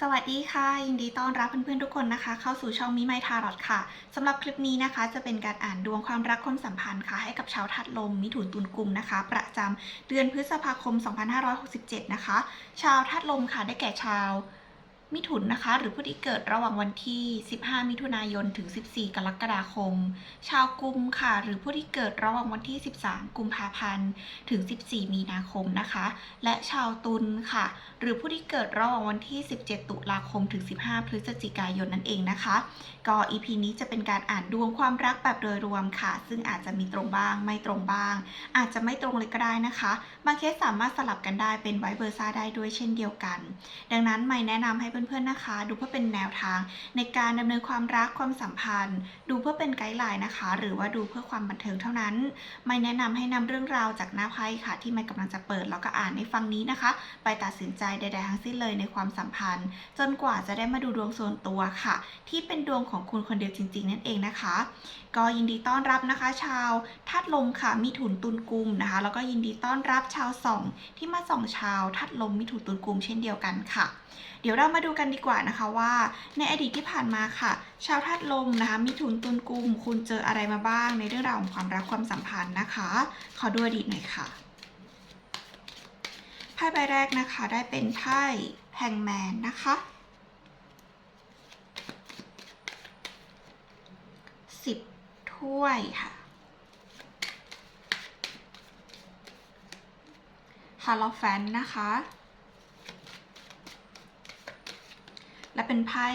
สวัสดีค่ะ ยินดีต้อนรับเพื่อนๆทุกคนนะคะ เข้าสู่ช่องมิไมทารอตค่ะสำหรับคลิปนี้นะคะ จะเป็นการอ่านดวงความรักความสัมพันธ์ค่ะ ให้กับชาวทัดลมมิถุนตุลกุมนะคะ ประจำเดือนพฤษภาคม 2567 นะคะ ชาวทัดลมค่ะได้แก่ชาว มิถุนนะคะ หรือผู้ที่เกิดระหว่างวันที่ 15 มิถุนายน ถึง 14 กรกฎาคม ชาวกุมค่ะ หรือผู้ที่เกิดระหว่างวันที่ 13 กุมภาพันธ์ ถึง 14 มีนาคมนะคะ และชาวตุลค่ะ หรือผู้ที่เกิดระหว่างวันที่ 17 ตุลาคม ถึง 15 พฤศจิกายนนั่นเองนะคะ ก็ EP นี้จะเป็นการอ่านดวงความรักแบบโดยรวมค่ะ ซึ่งอาจจะมีตรงบ้าง ไม่ตรงบ้าง อาจจะไม่ตรงเลยก็ได้นะคะ บางเคสสามารถสลับกันได้เป็นไวเบอร์ซ่าได้ด้วยเช่นเดียวกัน ดังนั้นไม่แนะนำให้เพื่อนๆนะคะ ดูเพื่อเป็นแนวทาง ในการดำเนินความรักความสัมพันธ์ ดูเพื่อเป็นไกด์ไลน์นะคะ หรือว่าดูเพื่อความบันเทิงเท่านั้น ไม่แนะนำให้นำเรื่องราวจากหน้าไพ่ค่ะ ที่ไม่กำลังจะเปิดแล้วก็อ่านในฟังนี้นะคะ ไปตัดสินใจใดๆทั้งสิ้นเลยในความสัมพันธ์ จนกว่าจะได้มาดูดวงส่วนตัวค่ะ ที่เป็นดวงของคุณคนเดียวจริง ๆ นั่นเองนะคะ ก็ยินดีต้อนรับนะคะ ชาวทัดลมค่ะมิถุนตุลกุมนะคะ แล้วก็ยินดีต้อนรับชาวส่องที่มาส่องชาวทัดลมมิถุนตุลกุมเช่นเดียวกันค่ะเดี๋ยวเรามาดูกันดีกว่านะคะว่า ในอดีตที่ผ่านมาค่ะ ชาวทัดลมนะคะมิถุนตุลกุมคุณเจออะไรมาบ้าง ในเรื่องราวของความรักความสัมพันธ์นะคะ ขอดูอดีตหน่อยค่ะไพ่ใบแรกนะคะได้เป็นไพ่แฮงแมนนะคะสิบถ้วยค่ะฮาโลแฟนนะคะ และ เป็นไพ่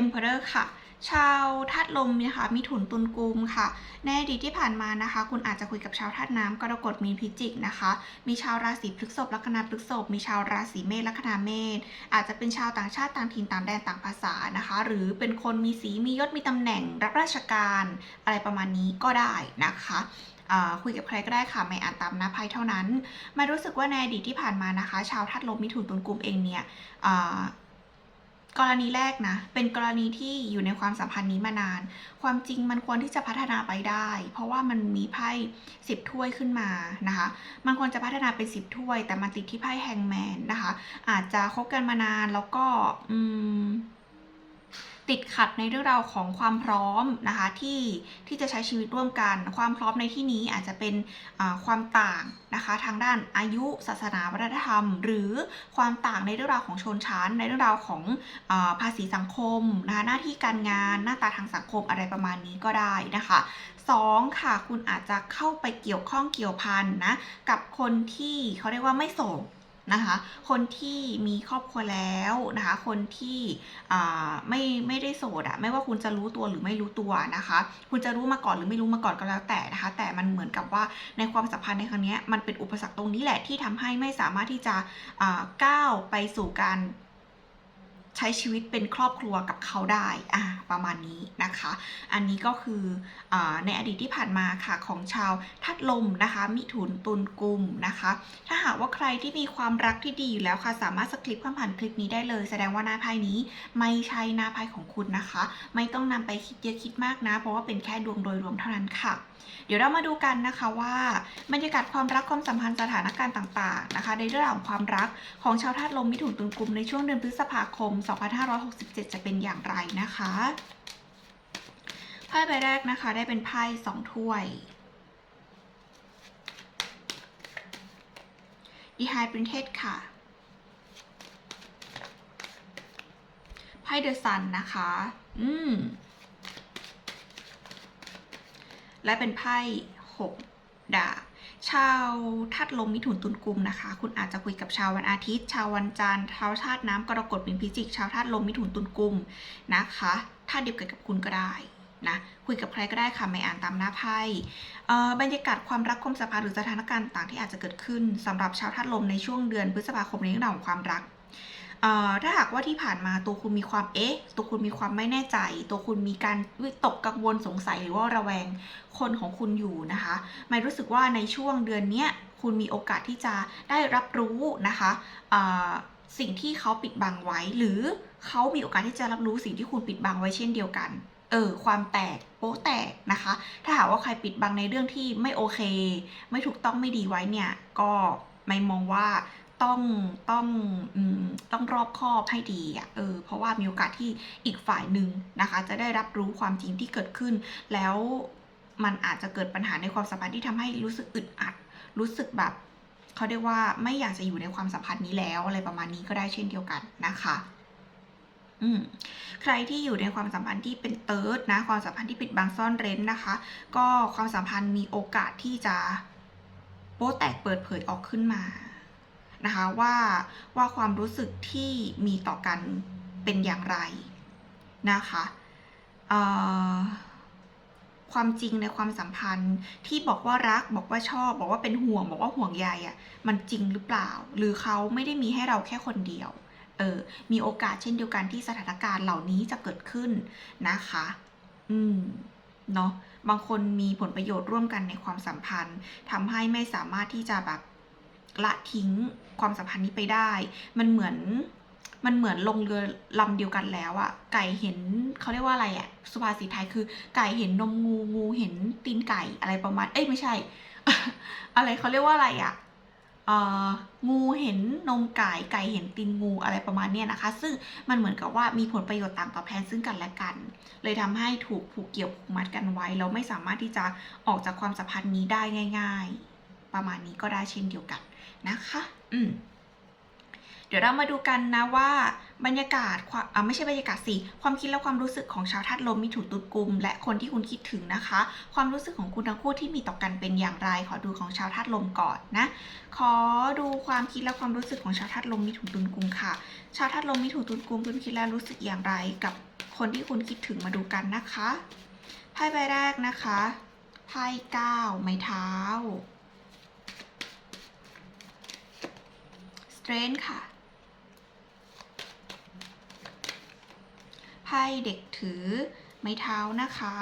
Emperor ค่ะ ชาวธาตุลมนี่ยค่ะมีถุนตุลกุมค่ะ ในอดีตที่ผ่านมานะคะ คุณอาจจะคุยกับชาวธาตุน้ำกรกฎมีนพิจิกนะคะ มีชาวราศีพฤษภลัคนาพฤษภมีชาวราศีเมษลัคนาเมษอาจจะเป็นชาวต่างชาติต่างถิ่นต่างแดนต่างภาษานะคะ หรือเป็นคนมีสีมียศมีตำแหน่งรับราชการอะไรประมาณนี้ก็ได้นะคะคุยกับใครก็ได้ค่ะ ไม่อ่านตามหน้าไพ่เท่านั้น มารู้สึกว่าในอดีตที่ผ่านมานะคะ ชาวธาตุลมมิถุนตุลกุมเองเนี่ย กรณีแรกนะ เป็นกรณีที่อยู่ในความสัมพันธ์นี้มานาน ความจริงมันควรที่จะพัฒนาไปได้ เพราะว่ามันมีไพ่สิบถ้วยขึ้นมานะคะ มันควรจะพัฒนาเป็นสิบถ้วย แต่มาติดที่ไพ่แฮงแมนนะคะ อาจจะคบกันมานานแล้วก็ อืม ติดขัดในเรื่องราวของความพร้อมนะคะที่ที่จะใช้ชีวิตร่วมกัน ความพร้อมในที่นี้อาจจะเป็นความต่างนะคะทางด้านอายุศาสนาวัฒนธรรม หรือความต่างในเรื่องราวของชนชั้น ในเรื่องราวของอภาษีสังคมนะคะหน้าที่การงานหน้าตาทางสังคมอะไรประมาณนี้ก็ได้นะคะสองค่ะคุณอาจจะเข้าไปเกี่ยวข้องเกี่ยวพันนะกับคนที่เขาเรียกว่าไม่โสด นะคะ คนที่มีครอบครัวแล้วนะคะ คนที่ไม่ไม่ได้โสดอะไม่ว่าคุณจะรู้ตัวหรือไม่รู้ตัวนะคะ คุณจะรู้มาก่อนหรือไม่รู้มาก่อนก็แล้วแต่นะคะ แต่มันเหมือนกับว่าในความสัมพันธ์ในครั้งนี้มันเป็นอุปสรรคตรงนี้แหละที่ทำให้ไม่สามารถที่จะก้าวไปสู่การ ใช้ชีวิตเป็นครอบครัวกับเขาได้อ่าประมาณนี้นะคะ อันนี้ก็คืออในอดีตที่ผ่านมาค่ะของชาวทัดลมนะคะ มิถุนตุลกุมนะคะ ถ้าหากว่าใครที่มีความรักที่ดีอยู่แล้วค่ะ สามารถสคริปข้ามผ่านคลิปนี้ได้เลย แสดงว่าหน้าไพ่นี้ไม่ใช่หน้าไพ่ของคุณนะคะ ไม่ต้องนำไปคิดเยอะคิดมากนะ เพราะว่าเป็นแค่ดวงโดยรวมเท่านั้นค่ะ เดี๋ยวเรามาดูกันนะคะว่าบรรยากาศความรักความสัมพันธ์สถานการณ์ต่างๆนะคะ ในเรื่องของความรักของชาวธาตุลมมิถุนตุลกุมในช่วงเดือนพฤษภาคม 2567 จะเป็นอย่างไรนะคะไพ่ใบแรกนะคะได้เป็นไพ่สองถ้วยดีไฮปรินเทสค่ะไพ่เดอะซันนะคะ อืม และเป็นไพ่หกดาบชาวทัดลมมิถุนตุลกุมนะคะ คุณอาจจะคุยกับชาววันอาทิตย์ ชาววันจันทร์ชาวธาตุน้ำกรกฎเป็นพิจิก ชาวธาตุลมมิถุนตุลกุมนะคะถ้าเดียวกันกับคุณก็ได้นะคุยกับใครก็ได้ค่ะไม่อ่านตามหน้าไพ่เอ่อบรรยากาศความรักความสัมพันธ์หรือสถานการณ์ต่างที่อาจจะเกิดขึ้นสำหรับชาวธาตุลมในช่วงเดือนพฤษภาคมในเรื่องราวของความรัก ถ้าหากว่าที่ผ่านมาตัวคุณมีความเอ๊ะ ตัวคุณมีความไม่แน่ใจ ตัวคุณมีการวิตกกังวลสงสัยหรือว่าระแวงคนของคุณอยู่นะคะไม่รู้สึกว่าในช่วงเดือนเนี้ยคุณมีโอกาสที่จะได้รับรู้นะคะสิ่งที่เขาปิดบังไว้ หรือเขามีโอกาสที่จะรับรู้สิ่งที่คุณปิดบังไว้เช่นเดียวกัน เออ ความแตกโป๊แตกนะคะ ถ้าหากว่าใครปิดบังในเรื่องที่ไม่โอเค ไม่ถูกต้องไม่ดีไว้เนี่ย ก็ไม่มองว่า ต้องต้องอต้องรอบคอบให้ดีอะเออเพราะว่ามีโอกาสที่อีกฝ่ายหนึ่งนะคะ จะได้รับรู้ความจริงที่เกิดขึ้น แล้วมันอาจจะเกิดปัญหาในความสัมพันธ์ที่ทำให้รู้สึกอึดอัด รู้สึกแบบเขาเรียกว่าไม่อยากจะอยู่ในความสัมพันธ์นี้แล้วอะไรประมาณนี้ก็ได้เช่นเดียวกันนะคะอืมใครที่อยู่ในความสัมพันธ์ที่เป็นเติร์ดนะ ความสัมพันธ์ที่ปิดบังซ่อนเร้นนะคะ ก็ความสัมพันธ์มีโอกาสที่จะโป๊แตกเปิดเผยออกขึ้นมา นะคะว่าว่าความรู้สึกที่มีต่อกันเป็นอย่างไรนะคะความจริงในความสัมพันธ์ที่บอกว่ารักบอกว่าชอบ บอกว่าเป็นห่วง บอกว่าห่วงใยอะมันจริงหรือเปล่า หรือเขาไม่ได้มีให้เราแค่คนเดียวเออมีโอกาสเช่นเดียวกันที่สถานการณ์เหล่านี้จะเกิดขึ้นนะคะ อืมเนาะบางคนมีผลประโยชน์ร่วมกันในความสัมพันธ์ทำให้ไม่สามารถที่จะแบบ ละทิ้งความสัมพันธ์นี้ไปได้ มันเหมือนมันเหมือนลงเรือลำเดียวกันแล้วอะไก่เห็นเขาเรียกว่าอะไรอะสุภาษิตไทยคือ ไก่เห็นนมงูงูเห็นตีนไก่อะไรประมาณ เอ้ยไม่ใช่ อะไรเขาเรียกว่าอะไรอะเอ่องูเห็นนมไก่ไก่เห็นตีนงูอะไรประมาณเนี้ยนะคะ ซึ่งมันเหมือนกับว่ามีผลประโยชน์ต่างตอบแทนซึ่งกันและกัน เลยทำให้ถูกผูกเกี่ยวผูกมัดกันไว้แล้วไม่สามารถที่จะออกจากความสัมพันธ์นี้ได้ง่าย ๆ ประมาณนี้ก็ได้เช่นเดียวกัน นะคะ อืมเดี๋ยวเรามาดูกันนะว่าบรรยากาศความไม่ใช่บรรยากาศสิความคิดและความรู้สึกของชาวธาตุลมมีถุนตุลกุม และคนที่คุณคิดถึงนะคะ ความรู้สึกของคุณทั้งคู่ที่มีต่อกันเป็นอย่างไร ขอดูของชาวธาตุลมก่อนนะ ขอดูความคิดและความรู้สึกของชาวธาตุลมมีถุนตุลกุมค่ะ ชาวธาตุลมมีถุนตุลกุมคุณคิดและรู้สึกอย่างไรกับคนที่คุณคิดถึงมาดูกันนะคะไพ่ใบแรกนะคะไพ่เก้าไม้เท้า strength ค่ะ ไพ่เด็กถือไม้เท้านะคะ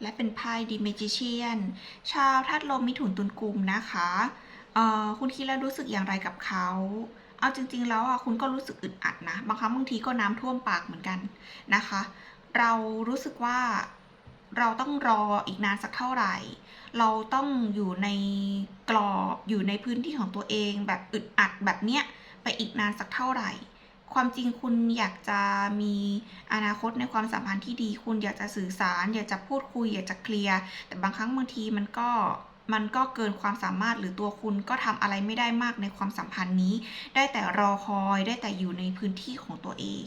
และเป็นไพ่ดีเมจิเชียนชาวธาตุลมมิถุนตุลกุมนะคะเอ่อคุณคิดแล้วรู้สึกอย่างไรกับเขา เอาจริง ๆ แล้วอะคุณก็รู้สึกอึดอัดนะ บางครั้งบางทีก็น้ำท่วมปากเหมือนกันนะคะ เรารู้สึกว่า เราต้องรออีกนานสักเท่าไหร่ เราต้องอยู่ในกรอบอยู่ในพื้นที่ของตัวเอง แบบอึดอัดแบบเนี้ยไปอีกนานสักเท่าไหร่ ความจริงคุณอยากจะมีอนาคตในความสัมพันธ์ที่ดี คุณอยากจะสื่อสาร อยากจะพูดคุย อยากจะเคลียร์ แต่บางครั้งบางทีมันก็มันก็เกินความสามารถหรือตัวคุณก็ทำอะไรไม่ได้มากในความสัมพันธ์นี้ ได้แต่รอคอยได้แต่อยู่ในพื้นที่ของตัวเอง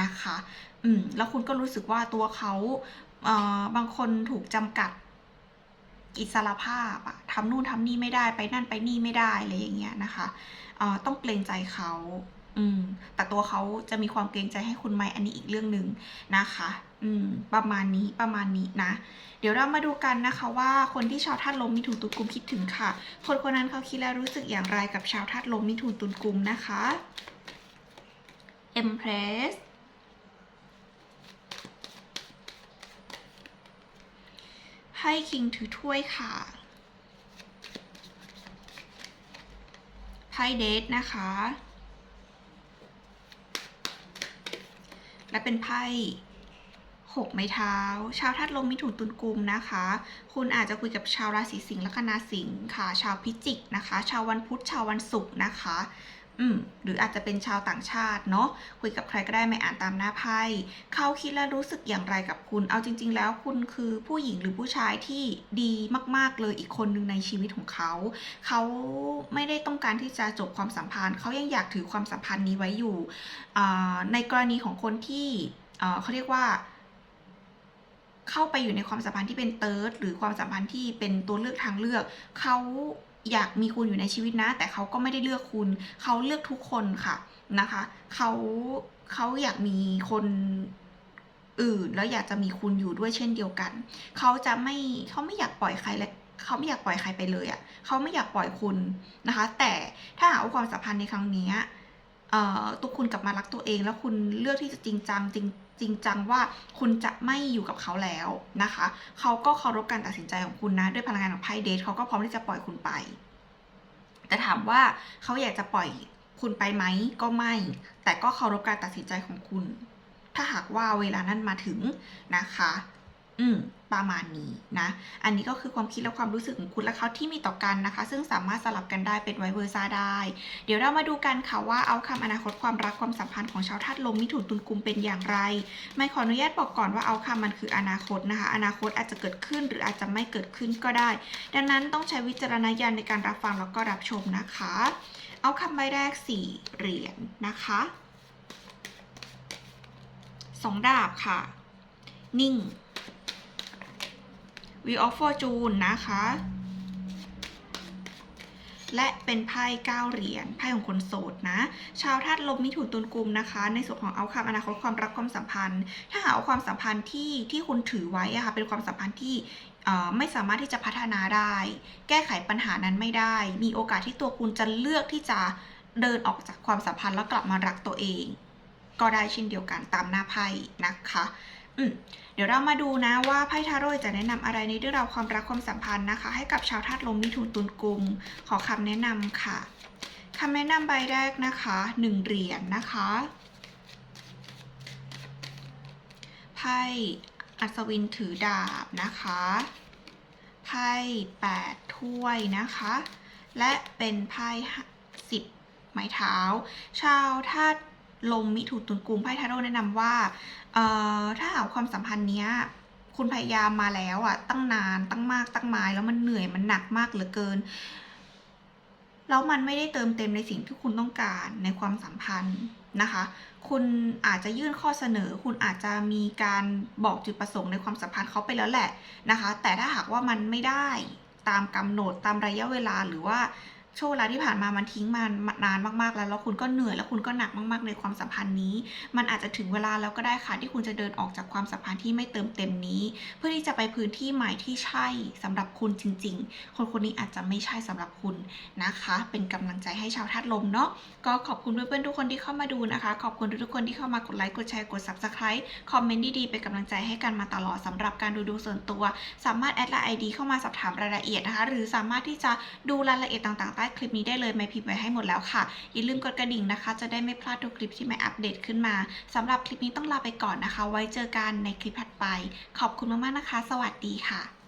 นะคะ อืม แล้วคุณก็รู้สึกว่าตัวเขา บางคนถูกจำกัดอิสระภาพอะทำนู่นทำนี่ไม่ได้ไปนั่นไปนี่ไม่ได้อะไรอย่างเงี้ยนะคะต้องเกรงใจเขาอืมแต่ตัวเขาจะมีความเกรงใจให้คุณไหมอันนี้อีกเรื่องหนึ่งนะคะ อืม ประมาณนี้ประมาณนี้นะ เดี๋ยวเรามาดูกันนะคะว่าคนที่ชาวธาตุลมมิถุนตุลกุมคิดถึงค่ะ คนคนนั้นเขาคิดและรู้สึกอย่างไรกับชาวธาตุลมมิถุนตุลกุมนะคะ Empress ให้คิงถือถ้วยค่ะไพ่เดทนะคะ และเป็นไพ่หกไม้เท้า ชาวธาตุลมมิถุนตุลกุมนะคะ คุณอาจจะคุยกับชาวราศีสิงห์และคนาสิงห์ค่ะ ชาวพิจิกนะคะ ชาววันพุธชาววันศุกร์นะคะ อืมหรืออาจจะเป็นชาวต่างชาติเนาะคุยกับใครก็ได้ไม่อ่านตามหน้าไพ่เขาคิดและรู้สึกอย่างไรกับคุณ เอาจริง ๆ แล้วคุณคือผู้หญิงหรือผู้ชายที่ดีมาก ๆ เลยอีกคนหนึ่งในชีวิตของเขาเขาไม่ได้ต้องการที่จะจบความสัมพันธ์เขายังอยากถือความสัมพันธ์นี้ไว้อยู่ในกรณีของคนที่เขาเรียกว่าเข้าไปอยู่ในความสัมพันธ์ที่เป็นเติร์ดหรือความสัมพันธ์ที่เป็นตัวเลือกทางเลือกเขา อยากมีคุณอยู่ในชีวิตนะ แต่เขาก็ไม่ได้เลือกคุณ เขาเลือกทุกคนค่ะนะคะเขาเขาอยากมีคนอื่น แล้วอยากจะมีคุณอยู่ด้วยเช่นเดียวกัน เขาจะไม่เขาไม่อยากปล่อยใครและเขาไม่อยากปล่อยใครไปเลยอะ่ะเขาไม่อยากปล่อยคุณนะคะ แต่ถ้าหากว่าความสัมพันธ์ในครั้งนี้เอ่อตัวคุณกลับมารักตัวเอง แล้วคุณเลือกที่จะจริงจังจริง จริงจังว่าคุณจะไม่อยู่กับเขาแล้วนะคะ เขาก็เคารพการตัดสินใจของคุณนะ ด้วยพลังงานของไพ่เดทเขาก็พร้อมที่จะปล่อยคุณไป แต่ถามว่าเขาอยากจะปล่อยคุณไปไหมก็ไม่ แต่ก็เคารพการตัดสินใจของคุณ ถ้าหากว่าเวลานั้นมาถึงนะคะ อืมประมาณนี้นะ อันนี้ก็คือความคิดและความรู้สึกของคุณและเขาที่มีต่อกันนะคะ ซึ่งสามารถสลับกันได้เป็นไวเวอร์ซ่าได้ เดี๋ยวเรามาดูกันค่ะว่าเอาคำอนาคตความรักความสัมพันธ์ของชาวธาตุลมมิถุนตุลกุมเป็นอย่างไร ไม่ขออนุญาตบอกก่อนว่าเอาคำมันคืออนาคตนะคะ อนาคตอาจจะเกิดขึ้นหรืออาจจะไม่เกิดขึ้นก็ได้ ดังนั้นต้องใช้วิจารณญาณในการรับฟังแล้วก็รับชมนะคะ เอาคำใบแรกสี่เหรียญนะคะสองดาบค่ะ นิ่ง Wheel of Fortune นะคะ และเป็นไพ่เก้าเหรียญไพ่ของคนโสดนะ ชาวธาตุลมมิถุนตุลกุมนะคะ ในส่วนของเอาคำอนาคตความรักความสัมพันธ์ ถ้าหากว่าความสัมพันธ์ที่ที่คุณถือไว้อะค่ะเป็นความสัมพันธ์ที่ไม่สามารถที่จะพัฒนาได้ แก้ไขปัญหานั้นไม่ได้ มีโอกาสที่ตัวคุณจะเลือกที่จะเดินออกจากความสัมพันธ์แล้วกลับมารักตัวเอง ก็ได้เช่นเดียวกันตามหน้าไพ่นะคะ อืม เดี๋ยวเรามาดูนะว่าไพ่ทาโร่จะแนะนำอะไรในเรื่องราวความรักความสัมพันธ์นะคะ ให้กับชาวธาตุลมมิถุนตุลกุม ขอคำแนะนำค่ะคำแนะนำใบแรกนะคะหนึ่งเหรียญนะคะไพ่อัศวินถือดาบนะคะไพ่แปดถ้วยนะคะ และเป็นไพ่สิบไม้เท้า ชาวธาตุ ลมมิถุนตุลกุมไพ่ทาโร่แนะนำว่าเอ่อถ้าหากความสัมพันธ์เนี้ยคุณพยายามมาแล้วอะตั้งนานตั้งมากตั้งมายแล้วมันเหนื่อยมันหนักมากเหลือเกิน แล้วมันไม่ได้เติมเต็มในสิ่งที่คุณต้องการในความสัมพันธ์นะคะ คุณอาจจะยื่นข้อเสนอ คุณอาจจะมีการบอกจุดประสงค์ในความสัมพันธ์เขาไปแล้วแหละนะคะ แต่ถ้าหากว่ามันไม่ได้ตามกำหนดตามระยะเวลาหรือว่า ช่วงเวลาที่ผ่านมามันทิ้งมานานมากๆแล้วแล้วคุณก็เหนื่อยแล้วคุณก็หนักมากๆในความสัมพันธ์นี้ มันอาจจะถึงเวลาแล้วก็ได้ค่ะที่คุณจะเดินออกจากความสัมพันธ์ที่ไม่เติมเต็มนี้ เพื่อที่จะไปพื้นที่ใหม่ที่ใช่สำหรับคุณจริง ๆ คนคนนี้อาจจะไม่ใช่สำหรับคุณนะคะ เป็นกำลังใจให้ชาวธาตุลมเนาะก็ขอบคุณเพื่อนๆทุกคนที่เข้ามาดูนะคะ ขอบคุณทุกๆคนที่เข้ามากดไลค์กดแชร์กด subscribe คอมเมนต์ดีๆเป็นกำลังใจให้กันมาตลอดสำหรับการดูดูส่วนตัว สามารถแอดไลน์ไอดีเข้ามาสอบถามรายละเอียดนะคะ หรือสามารถที่จะดูรายละเอียดต่างๆต้คลิปนี้ได้เลยไม่พิมพ์ไว้ให้หมดแล้วค่ะ อย่าลืมกดกระดิ่งนะคะ จะได้ไม่พลาดทุกคลิปที่ไม่อัปเดตขึ้นมาสำหรับคลิปนี้ต้องลาไปก่อนนะคะ ไว้เจอกันในคลิปถัดไป ขอบคุณมากๆนะคะ สวัสดีค่ะ